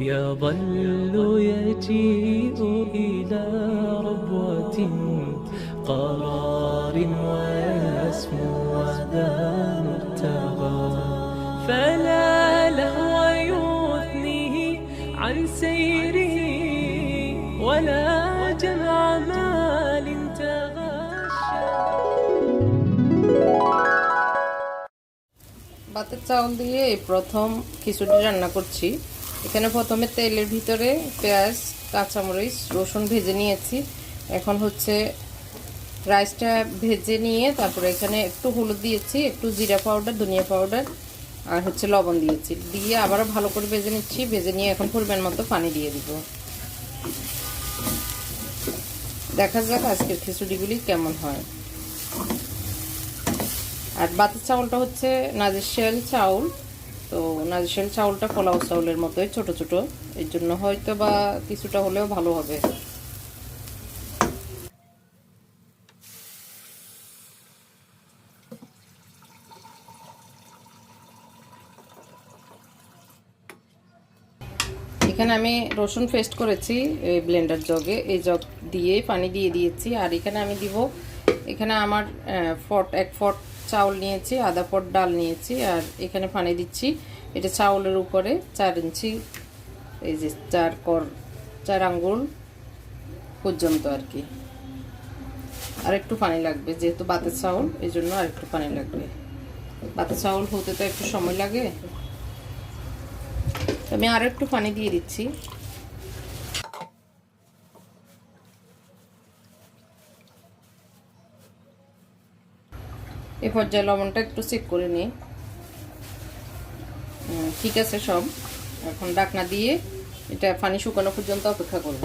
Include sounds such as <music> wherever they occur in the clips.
يظل يجيء إلى ربوة قرار ويسمو وذا مرتغى فلا لهو يثنيه عن سيره ولا جمع مال تغشى ভাতের চাউল দিয়ে এই প্রথম খিচুড়ি রান্না করছি এখানে প্রথমে তেলের ভিতরে পেঁয়াজ, কাঁচামরিচ, রসুন ভেজে নিয়েছি। এখন হচ্ছে রাইসটা ভেজে নিয়ে তারপরে এখানে একটু হলুদ দিয়েছি, একটু জিরা পাউডার, ধনিয়া পাউডার আর হচ্ছে লবণ দিয়েছি। দিয়ে আবারও ভালো করে ভেজে নিচ্ছি, ভেজে নিয়ে এখন পরিমাণ মতো পানি দিয়ে দিব। দেখা যাক আজকের খিচুড়িগুলি কেমন হয়। আর বাতের চাউলটা হচ্ছে নাজিশেল চাউল। তো নাজিশেল চাউলটা পোলাও চাউলের মতোই, ছোট ছোট। এর জন্য হয়তো বা কিছুটা হলেও ভালো হবে। এখানে আমি রসুন পেস্ট করেছি এই ব্লেন্ডার জগে। এই জগ দিয়ে পানি দিয়ে দিয়েছি। আর এখানে আমি দিব, এখানে আমার ফট, এক ফট চাউল নিয়েছি আধা পট ডাল নিয়েছি, আর এখানে পানি দিচ্ছি। এটা চাউলের উপরে চার ইঞ্চি, এই যে চার কর, চার আঙ্গুল পর্যন্ত আর কি। আর একটু পানি লাগবে, যেহেতু বাতের চাউল, এই জন্য আর একটু পানি লাগবে। বাতের চাউল হতে তো একটু সময় লাগে। আমি আর একটু পানি দিয়ে দিচ্ছি। এই পর্যায়ে লবণটা একটু চেক করে নিই। ঠিক আছে সব। এখন ডাকনা দিয়ে এটা পানি শুকানো পর্যন্ত অপেক্ষা করব।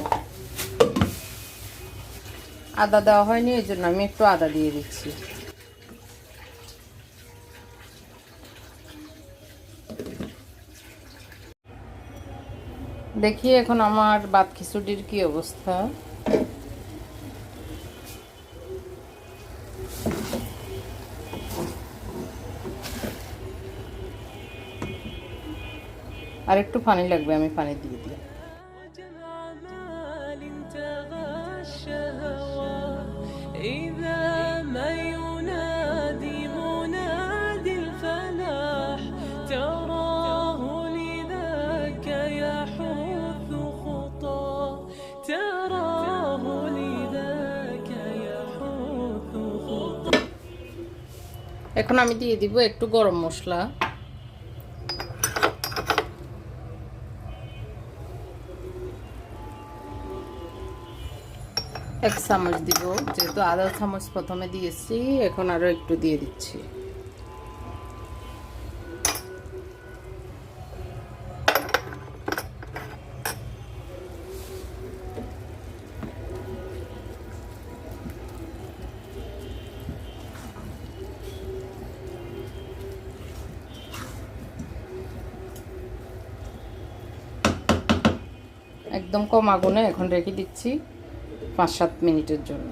আদা দেওয়া হয়নি, এই জন্য আমি একটু আদা দিয়ে দিচ্ছি। দেখি এখন আমার বাত খিচুড়ির কি অবস্থা। আর একটু পানি লাগবে আমি পানি দিয়ে দিই এখন আমি দিয়ে দিব একটু গরম মশলা এক চামচ দিব, যেহেতু আধা চামচ প্রথমে দিয়েছি এখন আরও একটু দিয়ে দিচ্ছি। একদম কম আগুনে এখন রেখে দিচ্ছি। পাঁচ সাত মিনিটের জন্য।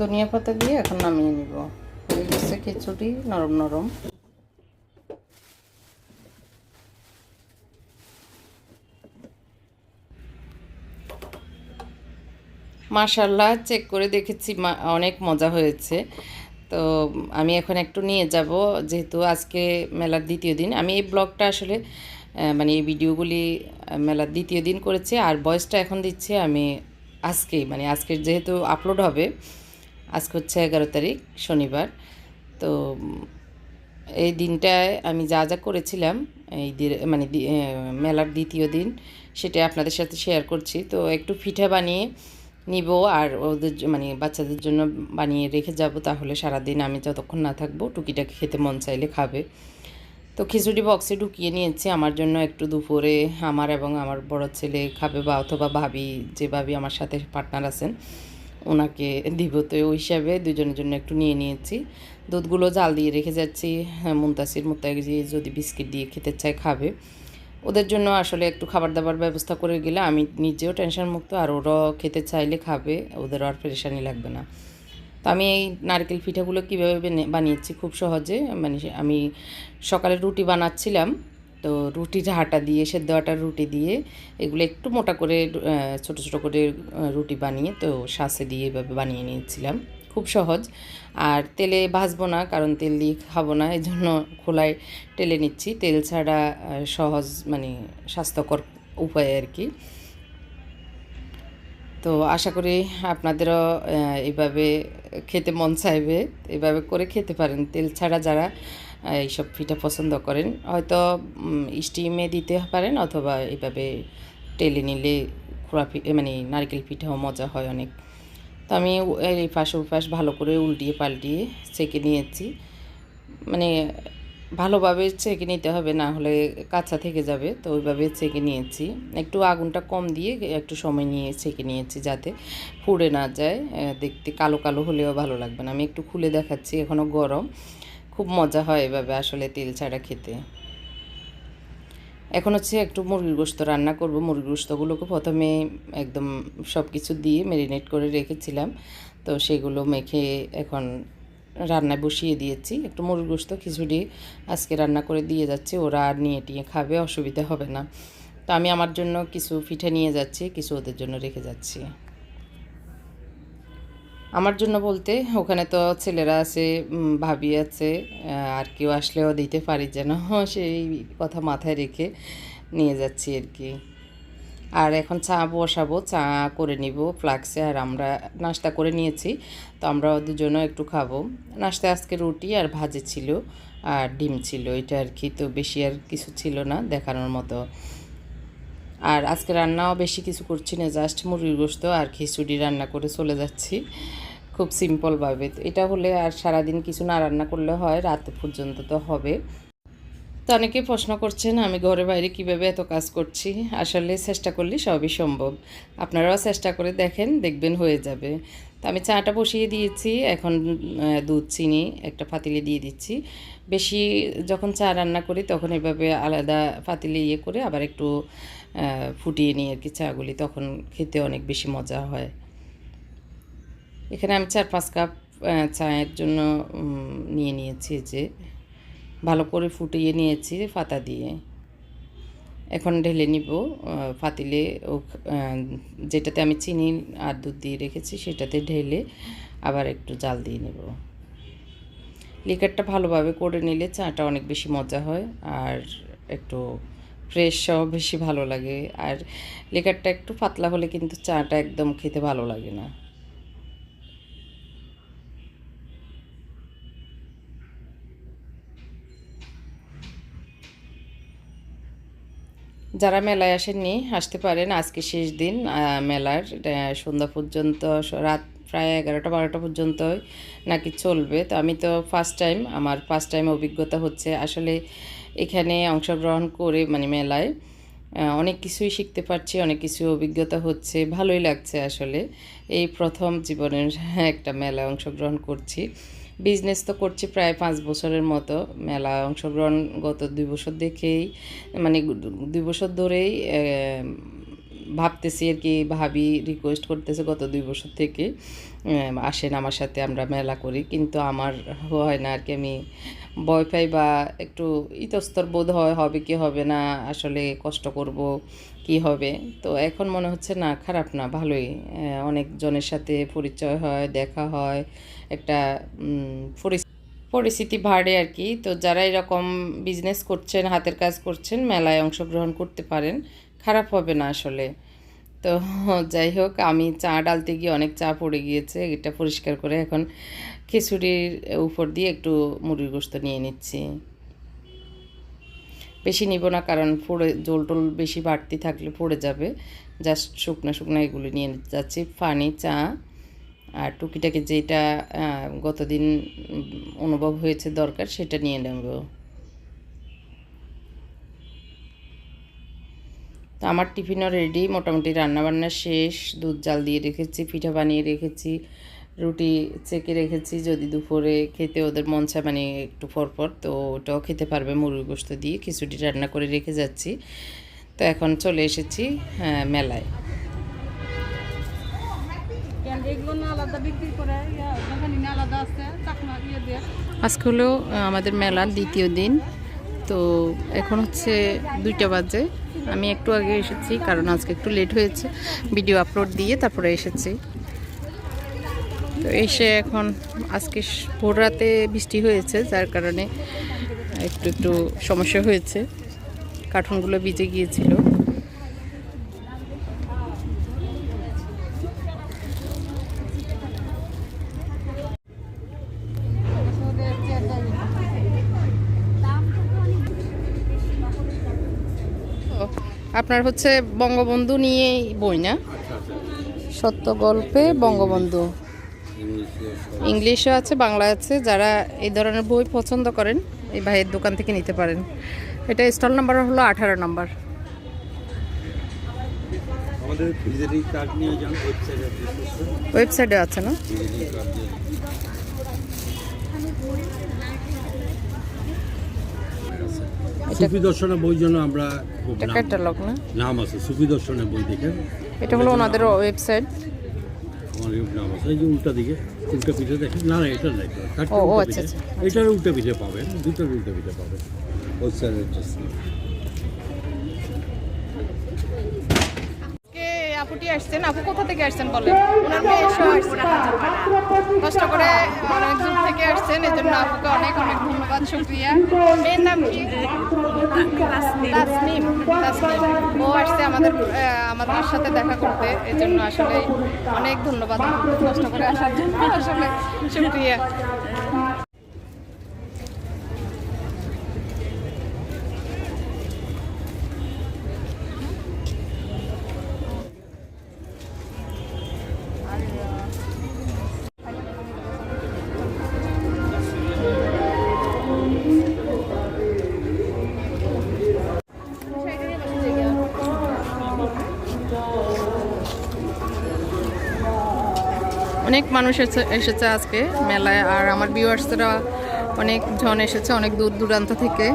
ধনিয়া পাতা দিয়ে এখন নামিয়ে নিব। হয়ে গেছে খিচুড়ি, নরম নরম। মাশাল্লাহ চেক করে দেখেছি অনেক মজা হয়েছে। তো আমি এখন একটু নিয়ে যাব, যেহেতু আজকে মেলার দ্বিতীয় দিন। আমি এই ব্লগটা আসলে মানে এই ভিডিওগুলি মেলার দ্বিতীয় দিন করেছি, আর ভয়েসটা এখন দিচ্ছি আমি আজকেই মানে আজকের যেহেতু আপলোড হবে, আজকে হচ্ছে এগারো তারিখ, শনিবার। তো এই দিনটায় আমি যা যা করেছিলাম, এই মানে মেলার দ্বিতীয় দিন সেটা আপনাদের সাথে শেয়ার করছি। তো একটু পিঠা বানিয়ে নিব আর ওদের মানে বাচ্চাদের জন্য বানিয়ে রেখে যাব তাহলে সারাদিন আমি যতক্ষণ না থাকব টুকিটাকি খেতে মন চাইলে খাবে। তো খিচুড়ি বক্সে ঢুকিয়ে নিয়েছি। আমার জন্য একটু দুপুরে আমার এবং আমার বড় ছেলে খাবে বা অথবা ভাবি, যে ভাবি আমার সাথে পার্টনার আছেন ওনাকে দিব। তো ওই হিসাবে দুজনের জন্য একটু নিয়ে নিয়েছি। দুধগুলো জাল দিয়ে রেখে যাচ্ছি। মুনতাসির মুতাজি যদি বিস্কিট দিয়ে খেতে চায়, খাবে। ওদের জন্য আসলে একটু খাবার দাবার ব্যবস্থা করে গেলে আমি নিজেও টেনশন মুক্ত, আর ওরাও খেতে চাইলে খাবে, ওদেরও আর পেরেশানি লাগবে না। তো আমি এই নারকেল পিঠাগুলো কীভাবে বেনে- বানিয়েছি খুব সহজে মানে আমি সকালে রুটি বানাচ্ছিলাম, তো রুটির আটা দিয়ে, সেদ্ধ আটার রুটি দিয়ে, এগুলো একটু মোটা করে ছোট ছোট করে রুটি বানিয়ে তো শাঁসে দিয়ে এভাবে বানিয়ে নিয়েছিলাম। খুব সহজ। আর তেলে ভাজবো না, কারণ তেল দিয়ে খাব না এই জন্য খোলায় টেলে নিচ্ছি। তেল ছাড়া সহজ মানে স্বাস্থ্যকর উপায় আর কি। তো আশা করি আপনাদেরও এইভাবে খেতে মন চাইবে। এভাবে করে খেতে পারেন। তেল ছাড়া যারা এইসব পিঠা পছন্দ করেন, হয়তো স্টিমে দিতে পারেন অথবা এইভাবে টেলে নিলে খোড়া মানে নারকেল পিঠাও মজা হয় অনেক। তো আমি এই পাশ ওপাশ ভালো করে উল্টিয়ে পাল্টিয়ে ছেঁকে নিয়েছি। মানে ভালোভাবে ছেঁকে নিতে হবে, না হলে কাঁচা থেকে যাবে, তো ওইভাবে ছেঁকে নিয়েছি। একটু আগুনটা কম দিয়ে একটু সময় নিয়ে ছেঁকে নিয়েছি যাতে পুড়ে না যায়। দেখতে কালো কালো হলেও ভালো লাগবে না। আমি একটু খুলে দেখাচ্ছি এখনও গরম। খুব মজা হয় এভাবে আসলে তেল ছাড়া খেতে। এখন হচ্ছে একটু মুরগির গোস্ত রান্না করব। মুরগির গোস্তগুলোকে প্রথমে একদম সব কিছু দিয়ে ম্যারিনেট করে রেখেছিলাম। তো সেগুলো মেখে এখন রান্নায় বসিয়ে দিয়েছি। একটু মুরগির গোস্ত খিচুড়ি আজকে রান্না করে দিয়ে যাচ্ছে। ওরা আর নিয়ে টিয়ে খাবে, অসুবিধা হবে না। তো আমি আমার জন্য কিছু পিঠে নিয়ে যাচ্ছি, কিছু ওদের জন্য রেখে যাচ্ছি। আমার জন্য বলতে ওখানে তো ছেলেরা আছে ভাবি আছে আর কেউ আসলেও দিতে পারি যেন <laughs> সেই কথা মাথায় রেখে নিয়ে যাচ্ছি আর কি। আর এখন চা বসাবো, চা করে নিব ফ্লাক্সে আর আমরা নাস্তা করে নিয়েছি, তো আমরা দুজনও একটু খাব। নাস্তা আজকে রুটি আর ভাজি ছিল আর ডিম ছিল, এটা আর কি, তো বেশি আর কিছু ছিল না দেখানোর মতো। আর আজকে রান্নাও বেশি কিছু করছি না জাস্ট মুরগির গোস্ত আর খিচুড়ি রান্না করে চলে যাচ্ছি খুব সিম্পলভাবে এটা হলে আর সারাদিন কিছু না রান্না করলে হয়, রাত পর্যন্ত তো হবে। তো অনেকে প্রশ্ন করছেন, আমি ঘরে বাইরে কীভাবে এত কাজ করছি? আসলে চেষ্টা করলে সবই সম্ভব। আপনারাও চেষ্টা করে দেখেন, দেখবেন হয়ে যাবে। তো আমি চাটা বসিয়ে দিয়েছি, এখন দুধ, চিনি, একটা পাতিলে দিয়ে দিচ্ছি। বেশি যখন চা রান্না করি, তখন এভাবে আলাদা পাতিলে ইয়ে করে আবার একটু ফুটিয়ে নিই আর কি চাগুলি, তখন খেতে অনেক বেশি মজা হয়। এখানে আমি চার পাঁচ কাপ চায়ের জন্য নিয়ে নিয়েছি যে। ভালো করে ফুটিয়ে নিয়েছি ফাতা দিয়ে। এখন ঢেলে নিব ফাতিলে ও যেটাতে আমি চিনি আর দুধ দিয়ে রেখেছি সেটাতে ঢেলে আবার একটু জাল দিয়ে নেব। লিকারটা ভালোভাবে করে নিলে চাটা অনেক বেশি মজা হয় আর একটু ফ্রেশও বেশি ভালো লাগে। আর লিকারটা একটু পাতলা হলে কিন্তু চাটা একদম খেতে ভালো লাগে না। যারা মেলায় আসেননি, আসতে পারেন। আজকে শেষ দিন মেলার সন্ধ্যা পর্যন্ত রাত প্রায় এগারোটা, বারোটা পর্যন্ত নাকি চলবে। তো আমি তো ফার্স্ট টাইম আমার ফার্স্ট টাইম অভিজ্ঞতা হচ্ছে আসলে এখানে অংশগ্রহণ করে মানে মেলায় অনেক কিছুই শিখতে পারছি, অনেক কিছু অভিজ্ঞতা হচ্ছে, ভালোই লাগছে আসলে। এই প্রথম জীবনের <laughs> একটা মেলায় অংশগ্রহণ করছি। বিজনেস তো করছি প্রায় পাঁচ বছরের মতো। মেলা অংশগ্রহণ গত দুই বছর দেখেই মানে দুই বছর ধরেই ভাবতেছি আর কি ভাবি রিকোয়েস্ট করতেছে গত দুই বছর থেকে আসেন আমার সাথে আমরা মেলা করি। কিন্তু আমার হয় না আর কি আমি ভয় পাই বা একটু ইতস্তর বোধ হয় হবে কি হবে না আসলে কষ্ট করব কি হবে? তো এখন মনে হচ্ছে না খারাপ না ভালোই। আহ, অনেকজনের সাথে পরিচয় হয় দেখা হয় একটা পরিস্থিতি বাড়ে আর কি। তো যারা এরকম বিজনেস করছেন হাতের কাজ করছেন মেলায় অংশগ্রহণ করতে পারেন খারাপ হবে না আসলে। তো যাই হোক, আমি চা ডালতে গিয়ে অনেক চা পড়ে গিয়েছে, এটা পরিষ্কার করে এখন খিচুড়ির উপর দিয়ে একটু মুরগির গোস্ত নিয়ে নিচ্ছি। বেশি নিব না, কারণ পড়ে, জল টল বেশি বাড়তি থাকলে পড়ে যাবে। জাস্ট শুকনো শুকনো এগুলো নিয়ে যাচ্ছি। পানি চা, আর টুকিটাকি যেটা গতদিন অনুভব হয়েছে দরকার, সেটা নিয়ে নেব। তো আমার টিফিনও রেডি মোটামুটি রান্নাবান্না শেষ দুধ জাল দিয়ে রেখেছি পিঠা বানিয়ে রেখেছি রুটি চেকে রেখেছি যদি দুপুরে খেতে ওদের মন চায় মানে একটু পরপর তো ওটাও খেতে পারবে মুরগি গোস্ত দিয়ে খিচুড়ি রান্না করে রেখে যাচ্ছি। তো এখন চলে এসেছি হ্যাঁ, মেলায়। ইয়া আজকে হলো আমাদের মেলার দ্বিতীয় দিন। তো এখন হচ্ছে দুইটা বাজে। আমি একটু আগে এসেছি কারণ আজকে একটু লেট হয়েছে। ভিডিও আপলোড দিয়ে তারপরে এসেছি। তো এসে এখন আজকে ভোর রাতে বৃষ্টি হয়েছে, যার কারণে একটু একটু সমস্যা হয়েছে। কার্টুনগুলো ভিজে গিয়েছিল ওদের চেয়ার দাম তো আপনার হচ্ছে বঙ্গবন্ধু নিয়ে বই না? সত্য গল্পে বঙ্গবন্ধু। ইংলিশও আছে বাংলা আছে যারা এই ধরনের বই পছন্দ করেন এই ভাইয়ের দোকান থেকে নিতে পারেন। এটা স্টল নাম্বার হলো আঠারো নাম্বার। আমাদের ভিজিটিং কার্ড নিয়ে যান ওয়েবসাইটে ওয়েবসাইটে আছে না? দিয়ে সুফি দর্শনের বই জন্য আমরা নাম- ক্যাটালগ না? নাম আছে সুফি দর্শনের বই দেখেন। এটা হলো ওনাদের ওয়েবসাইট আমার নাম আছে এই যে উল্টা দিকে উল্টা পিঠে দেখেন। না না এটা দেখবেন ও, ও, আচ্ছা, আচ্ছা, এটার উল্টা পিঠে পাবেন দুটোর উল্টা পিঠে পাবেন। ওয়েবসাইটের আজকে আপুটি আসছেন, আপু কোথা থেকে আসছেন বলেন? ওনার মেয়ে এসে আসছেন কষ্ট করে অনেক দূর থেকে আসছেন এই জন্য আপুকে অনেক অনেক ধন্যবাদ, শুক্রিয়া। মেয়ের নাম কি? তাসনিম ও আসছে আমাদের আমাদের সাথে দেখা করতে এই জন্য আসলে অনেক ধন্যবাদ, কষ্ট করে আসার জন্য। আসলে শুক্রিয়া। মানুষ এসে- এসেছে আজকে মেলায়, আর আমার ভিউয়ার্সরা অনেক জন এসেছে, অনেক দূর দূরান্ত থেকে।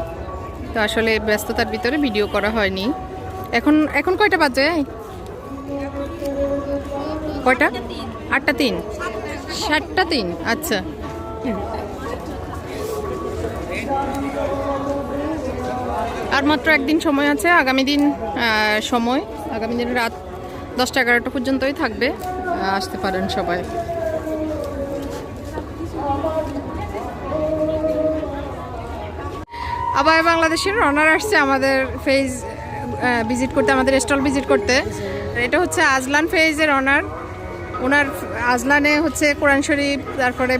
তো আসলে ব্যস্ততার ভিতরে ভিডিও করা হয়নি। এখন এখন কয়টা বাজে? কয়টা? আটটা তিন। সাতটা তিন আচ্ছা। আর মাত্র একদিন সময় আছে, আগামী দিন সময়। আগামী দিন রাত দশটা এগারোটা পর্যন্তই থাকবে। আসতে পারেন সবাই। আবার বাংলাদেশের অনার আসছে আমাদের ফেজ ভিজিট করতে, আমাদের স্টল ভিজিট করতে। এটা হচ্ছে আজলান ফেজের অনার ওনার আজলানে হচ্ছে কোরআন শরীফ, তারপরে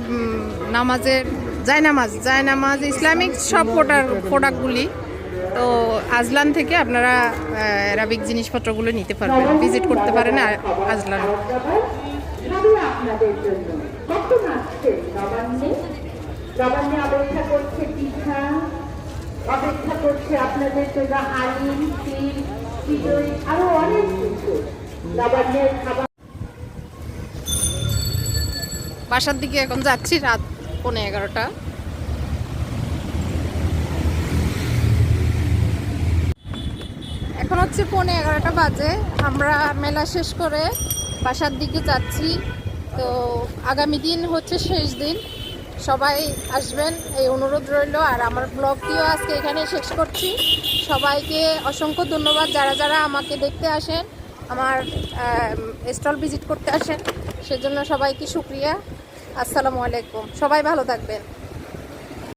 নামাজের, জায়নামাজ জায়নামাজ, ইসলামিক সব প্রোডাক্ট, প্রোডাক্টগুলি। তো আজলান থেকে আপনারা অ্যারাবিক জিনিসপত্রগুলো নিতে পারবেন ভিজিট করতে পারেন আজলান। আপনাদের জন্য। অপেক্ষা করছে আপনাদের জন্য হালিম ক্ষীর চিড়ই আরও অনেক কিছু। নবান্নের খাবার বাসার দিকে এখন যাচ্ছি, রাত পৌনে এগারোটা। এখন হচ্ছে পৌনে এগারোটা বাজে। আমরা মেলা শেষ করে বাসার দিকে যাচ্ছি। তো আগামী দিন হচ্ছে শেষ দিন। সবাই আসবেন, এই অনুরোধ রইল। আর আমার ব্লগটিও আজকে এখানে শেষ করছি। সবাইকে অসংখ্য ধন্যবাদ যারা যারা আমাকে দেখতে আসেন, আমার স্টল ভিজিট করতে আসেন। সেজন্য সবাইকে সুক্রিয়া আসসালামু আলাইকুম। সবাই ভালো থাকবেন।